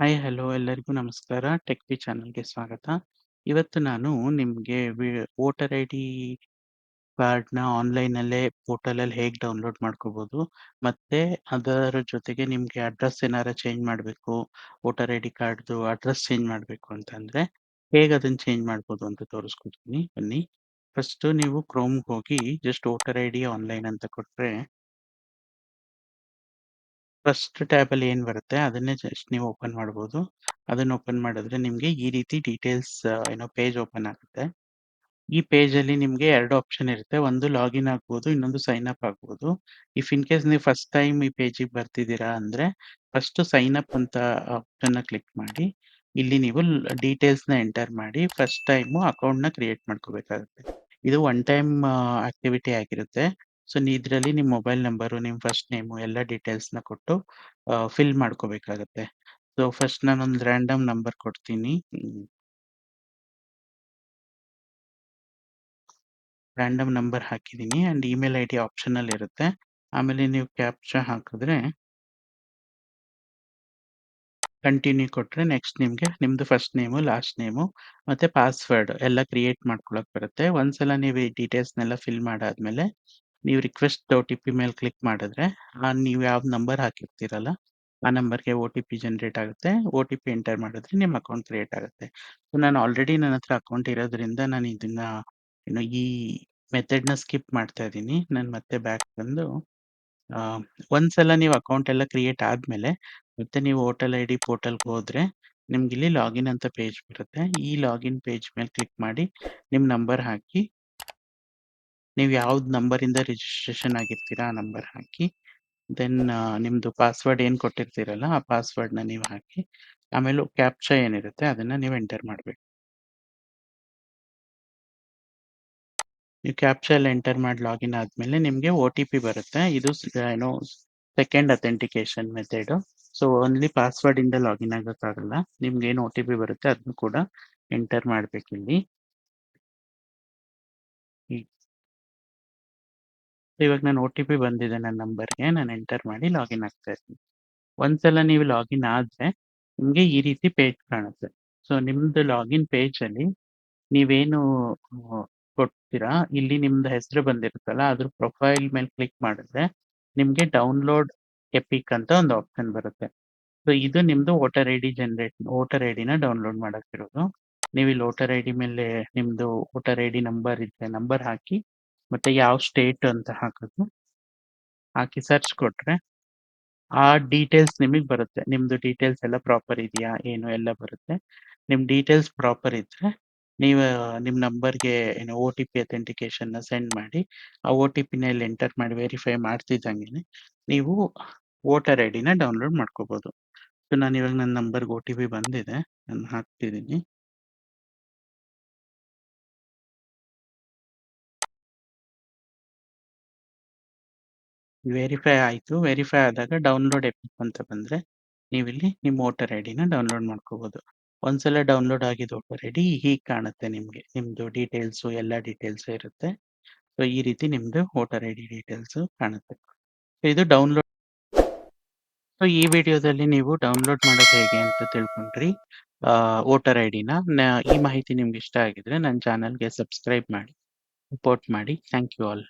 Hi, hello ಎಲ್ಲರಿಗೂ ನಮಸ್ಕಾರ. Tech B ಚಾನಲ್ಗೆ ಸ್ವಾಗತ. ಇವತ್ತು ನಾನು ನಿಮಗೆ ವೋಟರ್ ಐ ಡಿ ಕಾರ್ಡ್ನ ಆನ್ಲೈನಲ್ಲೇ ಪೋರ್ಟಲಲ್ಲಿ ಹೇಗೆ ಡೌನ್ಲೋಡ್ ಮಾಡ್ಕೋಬೋದು, ಮತ್ತೆ ಅದರ ಜೊತೆಗೆ ನಿಮಗೆ ಅಡ್ರೆಸ್ ಏನಾರ ಚೇಂಜ್ ಮಾಡಬೇಕು, ವೋಟರ್ ಐ ಡಿ ಕಾರ್ಡ್ದು ಅಡ್ರೆಸ್ ಚೇಂಜ್ ಮಾಡಬೇಕು ಅಂತಂದರೆ ಹೇಗೆ ಅದನ್ನು ಚೇಂಜ್ ಮಾಡ್ಬೋದು ಅಂತ ತೋರಿಸ್ಕೊಡ್ತೀನಿ. ಬನ್ನಿ. ಫಸ್ಟು ನೀವು ಕ್ರೋಮ್ಗೆ ಹೋಗಿ just voter I D online ಅಂತ ಕೊಟ್ಟರೆ ಫಸ್ಟ್ ಟ್ಯಾಬಲ್ಲಿ ಏನ್ ಬರುತ್ತೆ, ಅದನ್ನೇ ಜಸ್ಟ್ ನೀವು ಓಪನ್ ಮಾಡಬಹುದು ಅದನ್ನ ಓಪನ್ ಮಾಡಿದ್ರೆ ನಿಮಗೆ ಈ ರೀತಿ ಡೀಟೇಲ್ಸ್ ಏನೋ ಪೇಜ್ ಓಪನ್ ಆಗುತ್ತೆ. ಈ ಪೇಜಲ್ಲಿ ನಿಮ್ಗೆ ಎರಡು ಆಪ್ಷನ್ ಇರುತ್ತೆ. ಒಂದು ಲಾಗಿನ್ ಆಗ್ಬೋದು, ಇನ್ನೊಂದು ಸೈನ್ ಅಪ್ ಆಗ್ಬೋದು. ಇಫ್ ಇನ್ ಕೇಸ್ ನೀವು ಫಸ್ಟ್ ಟೈಮ್ ಈ ಪೇಜಿಗೆ ಬರ್ತಿದ್ದೀರಾ ಅಂದ್ರೆ ಫಸ್ಟ್ ಸೈನ್ ಅಪ್ ಅಂತ ಆಪ್ಷನ್ ಕ್ಲಿಕ್ ಮಾಡಿ. ಇಲ್ಲಿ ನೀವು ಡೀಟೇಲ್ಸ್ನ ಎಂಟರ್ ಮಾಡಿ ಫಸ್ಟ್ ಟೈಮು ನ ಕ್ರಿಯೇಟ್ ಮಾಡ್ಕೋಬೇಕಾಗುತ್ತೆ. ಇದು ಒನ್ ಟೈಮ್ ಆಕ್ಟಿವಿಟಿ ಆಗಿರುತ್ತೆ. ಸೊ ಇದರಲ್ಲಿ ನಿಮ್ಮ ಮೊಬೈಲ್ ನಂಬರು ನಿಮ್ಮ ಫಸ್ಟ್ ನೇಮು ಎಲ್ಲ ಡೀಟೇಲ್ಸ್ನ ಕೊಟ್ಟು ಫಿಲ್ ಮಾಡ್ಕೋಬೇಕಾಗತ್ತೆ. ಸೊ ಫಸ್ಟ್ ನಾನೊಂದು ರ್ಯಾಂಡಮ್ ನಂಬರ್ ಕೊಡ್ತೀನಿ. ರ್ಯಾಂಡಮ್ ನಂಬರ್ ಹಾಕಿದ್ದೀನಿ ಆ್ಯಂಡ್ ಇಮೇಲ್ ಐ ಡಿ ಆಪ್ಷನಲ್ಲಿ ಇರುತ್ತೆ. ಆಮೇಲೆ ನೀವು ಕ್ಯಾಪ್ಚಾ ಹಾಕಿದ್ರೆ ಕಂಟಿನ್ಯೂ ಕೊಟ್ಟರೆ ನೆಕ್ಸ್ಟ್ ನಿಮಗೆ ನಿಮ್ಮದು ಫಸ್ಟ್ ನೇಮು ಲಾಸ್ಟ್ ನೇಮು ಮತ್ತು ಪಾಸ್ವರ್ಡ್ ಎಲ್ಲ ಕ್ರಿಯೇಟ್ ಮಾಡ್ಕೊಳಕ್ಕೆ ಬರುತ್ತೆ. ಒಂದ್ಸಲ ನೀವು ಈ ಡೀಟೇಲ್ಸ್ನೆಲ್ಲ ಫಿಲ್ ಮಾಡಾದ್ಮೇಲೆ ನೀವು ರಿಕ್ವೆಸ್ಟ್ ಒ ಟಿ ಪಿ ಮೇಲೆ ಕ್ಲಿಕ್ ಮಾಡಿದ್ರೆ ನೀವು ಯಾವ ನಂಬರ್ ಹಾಕಿರ್ತೀರಲ್ಲ, ಆ ನಂಬರ್ಗೆ ಒ ಟಿ ಪಿ ಜನ್ರೇಟ್ ಆಗುತ್ತೆ. ಒ ಟಿ ಪಿ ಎಂಟರ್ ಮಾಡಿದ್ರೆ ನಿಮ್ಮ ಅಕೌಂಟ್ ಕ್ರಿಯೇಟ್ ಆಗುತ್ತೆ. ಸೊ ನಾನು ಆಲ್ರೆಡಿ ನನ್ನ ಹತ್ರ ಅಕೌಂಟ್ ಇರೋದ್ರಿಂದ ನಾನು ಇದನ್ನ, ಏನು ಈ ಮೆಥಡ್ನ ಸ್ಕಿಪ್ ಮಾಡ್ತಾ ಇದ್ದೀನಿ. ನಾನು ಮತ್ತೆ ಬ್ಯಾಕ್ ಬಂದು ಒಂದ್ಸಲ ನೀವು ಅಕೌಂಟ್ ಎಲ್ಲ ಕ್ರಿಯೇಟ್ ಆದ್ಮೇಲೆ, ಮತ್ತೆ ನೀವು ಹೋಟೆಲ್ ಐ ಡಿ ಪೋರ್ಟಲ್ಗೆ ಹೋದ್ರೆ, ನಿಮ್ಗೆ ಇಲ್ಲಿ ಲಾಗಿನ್ ಅಂತ ಪೇಜ್ ಬರುತ್ತೆ. ಈ ಲಾಗಿನ್ ಪೇಜ್ ಮೇಲೆ ಕ್ಲಿಕ್ ಮಾಡಿ ನಿಮ್ಮ ನಂಬರ್ ಹಾಕಿ ನೀವು ಯಾವ್ದು ನಂಬರಿಂದ ರಿಜಿಸ್ಟ್ರೇಷನ್ ಆಗಿರ್ತೀರಾ ಆ ನಂಬರ್ ಹಾಕಿ ದೆನ್ ನಿಮ್ಮದು ಪಾಸ್ವರ್ಡ್ ಏನು ಕೊಟ್ಟಿರ್ತೀರಲ್ಲ ಆ ಪಾಸ್ವರ್ಡ್ನ ನೀವು ಹಾಕಿ, ಆಮೇಲೆ ಕ್ಯಾಪ್ಚಾ ಏನಿರುತ್ತೆ ಅದನ್ನು ನೀವು ಎಂಟರ್ ಮಾಡಬೇಕು. ನೀವು ಕ್ಯಾಪ್ಚಾ ಎಲ್ಲ ಎಂಟರ್ ಮಾಡಿ ಲಾಗಿನ್ ಆದಮೇಲೆ ನಿಮಗೆ ಒ ಟಿ ಪಿ ಬರುತ್ತೆ. ಇದು ಏನೋ second authentication method so only ಪಾಸ್ವರ್ಡಿಂದ login ಆಗೋಕ್ಕಾಗಲ್ಲ. ನಿಮ್ಗೆ ಏನು ಒ ಟಿ ಪಿ ಬರುತ್ತೆ ಅದನ್ನು ಕೂಡ ಎಂಟರ್ ಮಾಡಬೇಕಿಲ್ಲಿ. ಇವಾಗ ನಾನು ಒ ಟಿ ಪಿ ಬಂದಿದೆ ನನ್ನ ನಂಬರ್ಗೆ, ನಾನು ಎಂಟರ್ ಮಾಡಿ ಲಾಗಿನ್ ಆಗ್ತಾ ಇದ್ದೀನಿ ಒಂದ್ಸಲ ನೀವು ಲಾಗಿನ್ ಆದರೆ ನಿಮಗೆ ಈ ರೀತಿ ಪೇಜ್ ಕಾಣುತ್ತೆ. ಸೊ ನಿಮ್ಮದು ಲಾಗಿನ್ ಪೇಜಲ್ಲಿ ನೀವೇನು ಕೊಡ್ತೀರಾ? ಇಲ್ಲಿ ನಿಮ್ದು ಹೆಸರು ಬಂದಿರುತ್ತಲ್ಲ, ಅದ್ರ ಪ್ರೊಫೈಲ್ ಮೇಲೆ ಕ್ಲಿಕ್ ಮಾಡಿದ್ರೆ ನಿಮಗೆ ಡೌನ್ಲೋಡ್ ಎಪಿಕ್ ಅಂತ ಒಂದು ಆಪ್ಷನ್ ಬರುತ್ತೆ. ಸೊ ಇದು ನಿಮ್ಮದು voter I D generate voter I ಡಿನ download ಮಾಡೋಕ್ಕಿರೋದು ನೀವು ಇಲ್ಲಿ ವೋಟರ್ ಐ ಡಿ ಮೇಲೆ ನಿಮ್ಮದು ವೋಟರ್ ಐ ಡಿ ನಂಬರ್ ಇದೆ ನಂಬರ್ ಹಾಕಿ ಮತ್ತು ಯಾವ ಸ್ಟೇಟ್ ಅಂತ ಹಾಕೋದು. ಹಾಕಿ ಸರ್ಚ್ ಕೊಟ್ರೆ ಆ ಡೀಟೇಲ್ಸ್ ನಿಮಗೆ ಬರುತ್ತೆ. ನಿಮ್ಮದು ಡೀಟೇಲ್ಸ್ ಎಲ್ಲ ಪ್ರಾಪರ್ ಇದೆಯಾ, ಏನು ಎಲ್ಲ ಬರುತ್ತೆ. ನಿಮ್ಮ ಡೀಟೇಲ್ಸ್ ಪ್ರಾಪರ್ ಇದ್ರೆ ನೀವು ನಿಮ್ಮ ನಂಬರ್ಗೆ ಏನು ಒ ಟಿ ಪಿ ಅಥೆಂಟಿಕೇಶನ್ನ ಸೆಂಡ್ ಮಾಡಿ, ಆ ಒ ಟಿ ಪಿನ ಇಲ್ಲಿ ಎಂಟರ್ ಮಾಡಿ ವೆರಿಫೈ ಮಾಡ್ತಿದ್ದಂಗೆ ನೀವು ವೋಟರ್ ಐ ಡಿನ ಡೌನ್ಲೋಡ್ ಮಾಡ್ಕೋಬೋದು. ಸೊ ನಾನು ಇವಾಗ ನನ್ನ ನಂಬರ್ಗೆ ಒ ಟಿ ಪಿ ಬಂದಿದೆ. ನಾನು ಹಾಕ್ತಿದ್ದೀನಿ ವೆರಿಫೈ ಆಯಿತು. ವೆರಿಫೈ ಆದಾಗ ಡೌನ್ಲೋಡ್ ಎಪಿಕ್ ಅಂತ ಬಂದರೆ ನೀವಿಲ್ಲಿ ನಿಮ್ಮ ವೋಟರ್ ಐ ಡಿನ ಡೌನ್ಲೋಡ್ ಮಾಡ್ಕೋಬೋದು. ಒಂದ್ಸಲ ಡೌನ್ಲೋಡ್ ಆಗಿದ್ದು ವೋಟರ್ ಐ ಡಿ ಹೀಗೆ ಕಾಣುತ್ತೆ ನಿಮಗೆ. ನಿಮ್ಮದು ಡೀಟೇಲ್ಸು ಎಲ್ಲ ಡೀಟೇಲ್ಸು ಇರುತ್ತೆ. ಸೊ ಈ ರೀತಿ ನಿಮ್ಮದು ವೋಟರ್ ಐ ಡಿ ಡೀಟೇಲ್ಸು ಕಾಣುತ್ತೆ ಇದು ಡೌನ್ಲೋಡ್ ಸೊ ಈ ವಿಡಿಯೋದಲ್ಲಿ ನೀವು ಡೌನ್ಲೋಡ್ ಮಾಡೋದು ಹೇಗೆ ಅಂತ ತಿಳ್ಕೊಂಡ್ರಿ. ವೋಟರ್ ಐ ಡಿನ ಈ ಮಾಹಿತಿ ನಿಮ್ಗೆ ಇಷ್ಟ ಆಗಿದ್ರೆ ನನ್ನ ಚಾನಲ್ಗೆ ಸಬ್ಸ್ಕ್ರೈಬ್ ಮಾಡಿ ಸಪೋರ್ಟ್ ಮಾಡಿ. Thank you all